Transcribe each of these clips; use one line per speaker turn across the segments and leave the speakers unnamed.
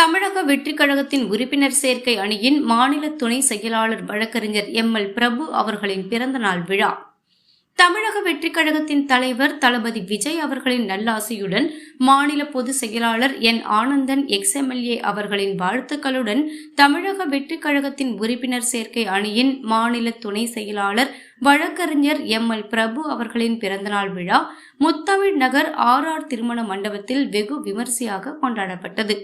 தமிழக வெற்றிக் கழகத்தின் உறுப்பினர் சேர்க்கை அணியின் மாநில துணை செயலாளர் வழக்கறிஞர் எம். எல். பிரபு அவர்களின் பிறந்தநாள் விழா. தமிழக வெற்றிக் கழகத்தின் தலைவர் தளபதி விஜய் அவர்களின் நல்லாசையுடன் மாநில பொதுச் செயலாளர் என். ஆனந்தன் எக்ஸ்எம்எல்ஏ அவர்களின் வாழ்த்துக்களுடன் தமிழக வெற்றிக் கழகத்தின் உறுப்பினர் சேர்க்கை அணியின் மாநில துணை செயலாளர் வழக்கறிஞர் எம். எல். பிரபு அவர்களின் பிறந்தநாள் விழா முத்தமிழ் நகர் ஆர். ஆர். திருமண மண்டபத்தில் வெகு விமரிசையாக கொண்டாடப்பட்டது.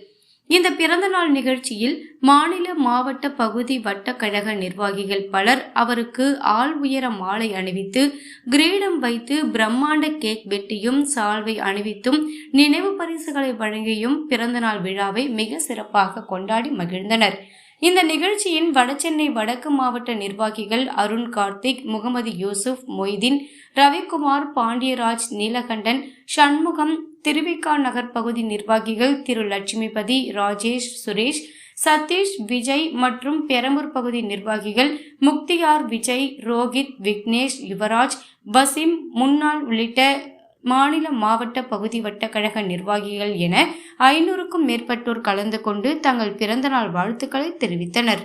இந்த பிறந்தநாள் நிகழ்ச்சியில் மாநில மாவட்ட பகுதி வட்ட கழக நிர்வாகிகள் பலர் அவருக்கு ஆள் உயர மாலை அணிவித்து கிரீடம் வைத்து பிரம்மாண்ட கேக் வெட்டியும் சால்வை அணிவித்தும் நினைவு பரிசுகளை வழங்கியும் பிறந்தநாள் விழாவை மிக சிறப்பாக கொண்டாடி மகிழ்ந்தனர். இந்த நிகழ்ச்சியின் வடசென்னை வடக்கு மாவட்ட நிர்வாகிகள் அருண் கார்த்திக் முகமது யூசுப் மொய்தீன் ரவிக்குமார் பாண்டியராஜ் நீலகண்டன் சண்முகம் திருவிக்கா நகர் பகுதி நிர்வாகிகள் திரு லட்சுமிபதி ராஜேஷ் சுரேஷ் சதீஷ் விஜய் மற்றும் பெரம்பூர் பகுதி நிர்வாகிகள் முக்தியார் விஜய் ரோஹித் விக்னேஷ் யுவராஜ் வசிம் முன்னாள் உள்ளிட்ட மாநில மாவட்ட பகுதி வட்ட கழக நிர்வாகிகள் என ஐநூறுக்கும் மேற்பட்டோர் கலந்து கொண்டு தங்கள் பிறந்தநாள் வாழ்த்துக்களை தெரிவித்தனர்.